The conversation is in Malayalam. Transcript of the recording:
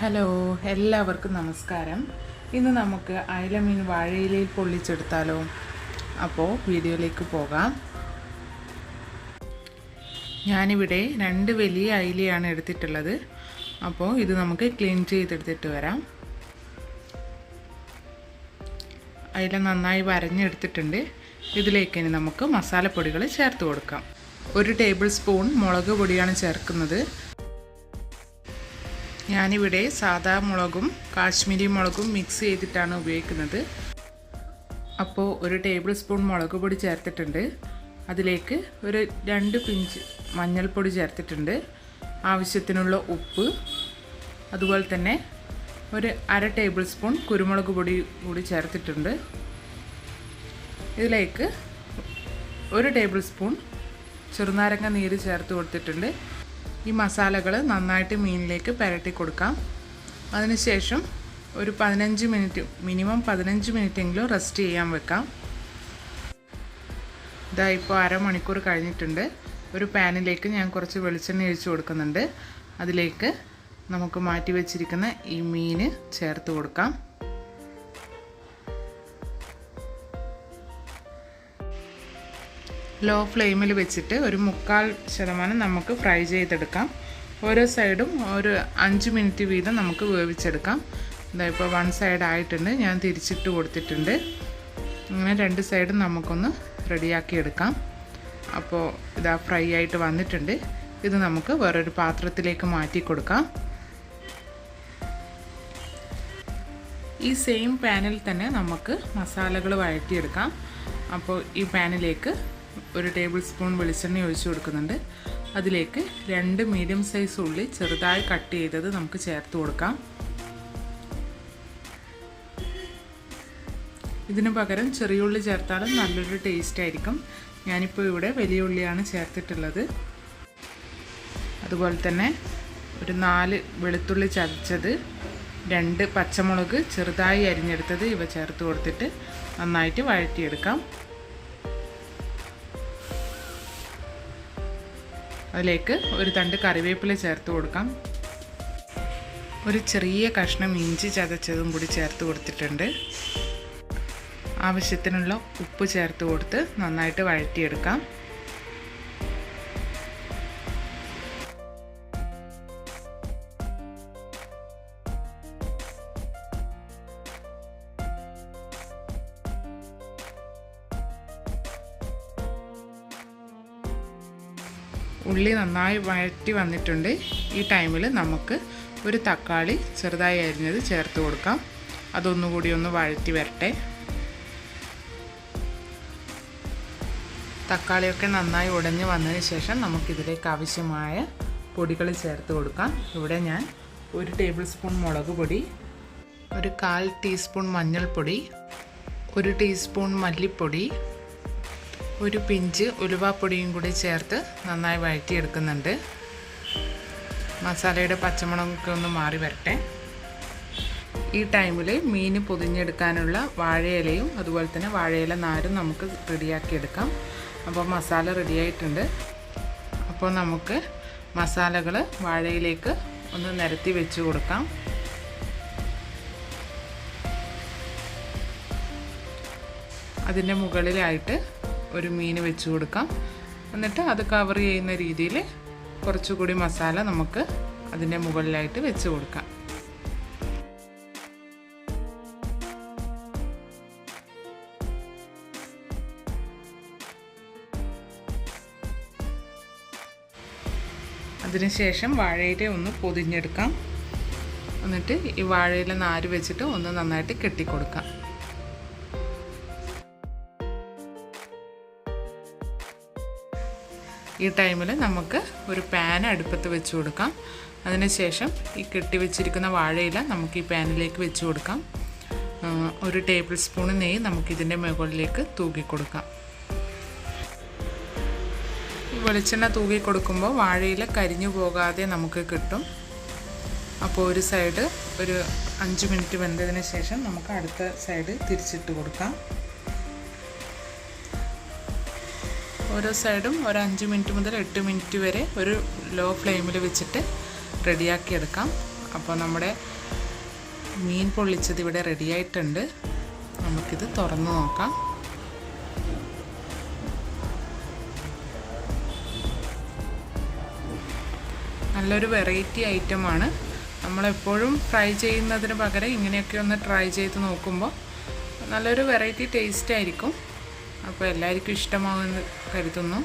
ഹലോ എല്ലാവർക്കും നമസ്കാരം. ഇന്ന് നമുക്ക് അയലമീൻ വാഴയിലയിൽ പൊള്ളിച്ചെടുത്താലോ? അപ്പോൾ വീഡിയോയിലേക്ക് പോകാം. ഞാനിവിടെ രണ്ട് വലിയ അയിലയാണ് എടുത്തിട്ടുള്ളത്. അപ്പോൾ ഇത് നമുക്ക് ക്ലീൻ ചെയ്തെടുത്തിട്ട് വരാം. അയില നന്നായി വരഞ്ഞെടുത്തിട്ടുണ്ട്. ഇതിലേക്ക് ഇനി നമുക്ക് മസാലപ്പൊടികൾ ചേർത്ത് കൊടുക്കാം. ഒരു ടേബിൾ സ്പൂൺ മുളക് പൊടിയാണ് ചേർക്കുന്നത്. ഞാനിവിടെ സാദാ മുളകും കാശ്മീരി മുളകും മിക്സ് ചെയ്തിട്ടാണ് ഉപയോഗിക്കുന്നത്. അപ്പോൾ ഒരു ടേബിൾ സ്പൂൺ മുളക് പൊടി ചേർത്തിട്ടുണ്ട്. അതിലേക്ക് ഒരു രണ്ട് പിഞ്ച് മഞ്ഞൾപ്പൊടി ചേർത്തിട്ടുണ്ട്. ആവശ്യത്തിനുള്ള ഉപ്പ് അതുപോലെ തന്നെ ഒരു അര ടേബിൾ സ്പൂൺ കുരുമുളക് പൊടി കൂടി ചേർത്തിട്ടുണ്ട്. ഇതിലേക്ക് ഒരു ടേബിൾ സ്പൂൺ ചെറുനാരങ്ങ നീര് ചേർത്ത് കൊടുത്തിട്ടുണ്ട്. ഈ മസാലകൾ നന്നായിട്ട് മീനിലേക്ക് പുരട്ടി കൊടുക്കാം. അതിനുശേഷം ഒരു പതിനഞ്ച് മിനിറ്റ് മിനിമം പതിനഞ്ച് മിനിറ്റെങ്കിലും റെസ്റ്റ് ചെയ്യാൻ വെക്കാം. ഇതാ ഇപ്പോൾ അരമണിക്കൂർ കഴിഞ്ഞിട്ടുണ്ട്. ഒരു പാനിലേക്ക് ഞാൻ കുറച്ച് വെളിച്ചെണ്ണ ഒഴിച്ച് കൊടുക്കുന്നുണ്ട്. അതിലേക്ക് നമുക്ക് മാറ്റി വെച്ചിരിക്കുന്ന ഈ മീൻ ചേർത്ത് കൊടുക്കാം. ലോ ഫ്ലെയിമിൽ വെച്ചിട്ട് ഒരു മുക്കാൽ ശതമാനം നമുക്ക് ഫ്രൈ ചെയ്തെടുക്കാം. ഓരോ സൈഡും ഒരു അഞ്ച് മിനിറ്റ് വീതം നമുക്ക് വേവിച്ചെടുക്കാം. ഇതാ ഇപ്പോൾ വൺ സൈഡ് ആയിട്ടുണ്ട് ഞാൻ തിരിച്ചിട്ട് കൊടുത്തിട്ടുണ്ട്. അങ്ങനെ രണ്ട് സൈഡും നമുക്കൊന്ന് റെഡിയാക്കി എടുക്കാം. അപ്പോൾ ഇതാ ഫ്രൈ ആയിട്ട് വന്നിട്ടുണ്ട്. ഇത് നമുക്ക് വേറൊരു പാത്രത്തിലേക്ക് മാറ്റി കൊടുക്കാം. ഈ സെയിം പാനിൽ തന്നെ നമുക്ക് മസാലകൾ വഴറ്റിയെടുക്കാം. അപ്പോൾ ഈ പാനിലേക്ക് ഒരു ടേബിൾ സ്പൂൺ വെളിച്ചെണ്ണ ഒഴിച്ചു കൊടുക്കുന്നുണ്ട്. അതിലേക്ക് രണ്ട് മീഡിയം സൈസ് ഉള്ളി ചെറുതായി കട്ട് ചെയ്തത് നമുക്ക് ചേർത്ത് കൊടുക്കാം. ഇതിന് പകരം ചെറിയ ഉള്ളി ചേർത്താലും നല്ലൊരു ടേസ്റ്റ് ആയിരിക്കും. ഞാനിപ്പോൾ ഇവിടെ വലിയ ഉള്ളിയാണ് ചേർത്തിട്ടുള്ളത്. അതുപോലെ തന്നെ ഒരു നാല് വെളുത്തുള്ളി ചതച്ചത് രണ്ട് പച്ചമുളക് ചെറുതായി അരിഞ്ഞെടുത്തത് ഇവ ചേർത്ത് കൊടുത്തിട്ട് നന്നായിട്ട് വഴറ്റിയെടുക്കാം. അതിലേക്ക് ഒരു തണ്ട് കറിവേപ്പില ചേർത്ത് കൊടുക്കാം. ഒരു ചെറിയ കഷ്ണം ഇഞ്ചി ചതച്ചതും കൂടി ചേർത്ത് കൊടുത്തിട്ടുണ്ട്. ആവശ്യത്തിനുള്ള ഉപ്പ് ചേർത്ത് കൊടുത്ത് നന്നായിട്ട് വഴറ്റിയെടുക്കാം. ഉള്ളി നന്നായി വഴറ്റി വന്നിട്ടുണ്ട്. ഈ ടൈമിൽ നമുക്ക് ഒരു തക്കാളി ചെറുതായി അരിഞ്ഞത് ചേർത്ത് കൊടുക്കാം. അതൊന്നുകൂടി ഒന്ന് വഴറ്റി വരട്ടെ. തക്കാളിയൊക്കെ നന്നായി ഉടഞ്ഞ് വന്നതിന് ശേഷം നമുക്കിതിലേക്ക് ആവശ്യമായ പൊടികൾ ചേർത്ത് കൊടുക്കാം. ഇവിടെ ഞാൻ ഒരു ടേബിൾ സ്പൂൺ മുളക് പൊടി ഒരു കാൽ ടീസ്പൂൺ മഞ്ഞൾപ്പൊടി ഒരു ടീസ്പൂൺ മല്ലിപ്പൊടി ഒരു പിഞ്ച് ഉലുവാപ്പൊടിയും കൂടി ചേർത്ത് നന്നായി വഴറ്റിയെടുക്കുന്നുണ്ട്. മസാലയുടെ പച്ചമുളകൊക്കെ ഒന്ന് മാറി വരട്ടെ. ഈ ടൈമിൽ മീൻ പൊതിഞ്ഞെടുക്കാനുള്ള വാഴയിലയും അതുപോലെ തന്നെ വാഴയില നാരും നമുക്ക് റെഡിയാക്കിയെടുക്കാം. അപ്പോൾ മസാല റെഡിയായിട്ടുണ്ട്. അപ്പോൾ നമുക്ക് മസാലകൾ വാഴയിലേക്ക് ഒന്ന് നിരത്തി വെച്ച് കൊടുക്കാം. അതിന്റെ മുകളിലായിട്ട് ഒരു മീൻ വെച്ച് കൊടുക്കാം. എന്നിട്ട് അത് കവർ ചെയ്യുന്ന രീതിയിൽ കുറച്ചുകൂടി മസാല നമുക്ക് അതിന്റെ മുകളിലായിട്ട് വെച്ച് കൊടുക്കാം. അതിനുശേഷം വാഴയില ഒന്ന് പൊതിഞ്ഞെടുക്കാം. എന്നിട്ട് ഈ വാഴയില നാര് വെച്ചിട്ട് ഒന്ന് നന്നായിട്ട് കെട്ടിക്കൊടുക്കാം. ഈ ടൈമിൽ നമുക്ക് ഒരു പാൻ അടുപ്പത്ത് വെച്ച് കൊടുക്കാം. അതിനുശേഷം ഈ കെട്ടി വെച്ചിരിക്കുന്ന വാഴയില നമുക്ക് ഈ പാനിലേക്ക് വെച്ച് കൊടുക്കാം. ഒരു ടേബിൾ സ്പൂൺ നെയ്യ് നമുക്കിതിന്റെ മുകളിലേക്ക് തൂക്കി കൊടുക്കാം. വെളിച്ചെണ്ണ തൂക്കി കൊടുക്കുമ്പോൾ വാഴയില കരിഞ്ഞു പോകാതെ നമുക്ക് കിട്ടും. അപ്പോൾ ഒരു സൈഡ് ഒരു അഞ്ച് മിനിറ്റ് വെന്തതിന് ശേഷം നമുക്ക് അടുത്ത സൈഡ് തിരിച്ചിട്ട് കൊടുക്കാം. ഓരോ സൈഡും ഒരു അഞ്ച് മിനിറ്റ് മുതൽ എട്ട് മിനിറ്റ് വരെ ഒരു ലോ ഫ്ലെയിമിൽ വെച്ചിട്ട് റെഡിയാക്കി എടുക്കാം. അപ്പോൾ നമ്മുടെ മീൻ പൊള്ളിച്ചത് ഇവിടെ റെഡിയായിട്ടുണ്ട് നമുക്കിത് തുറന്നു നോക്കാം. നല്ലൊരു വെറൈറ്റി ഐറ്റമാണ് നമ്മളെപ്പോഴും ഫ്രൈ ചെയ്യുന്നതിന് പകരം ഇങ്ങനെയൊക്കെ ഒന്ന് ട്രൈ ചെയ്ത് നോക്കുമ്പോൾ നല്ലൊരു വെറൈറ്റി ടേസ്റ്റ് ആയിരിക്കും. അപ്പോൾ എല്ലാവർക്കും ഇഷ്ടമാകുമെന്ന് കരുതുന്നു.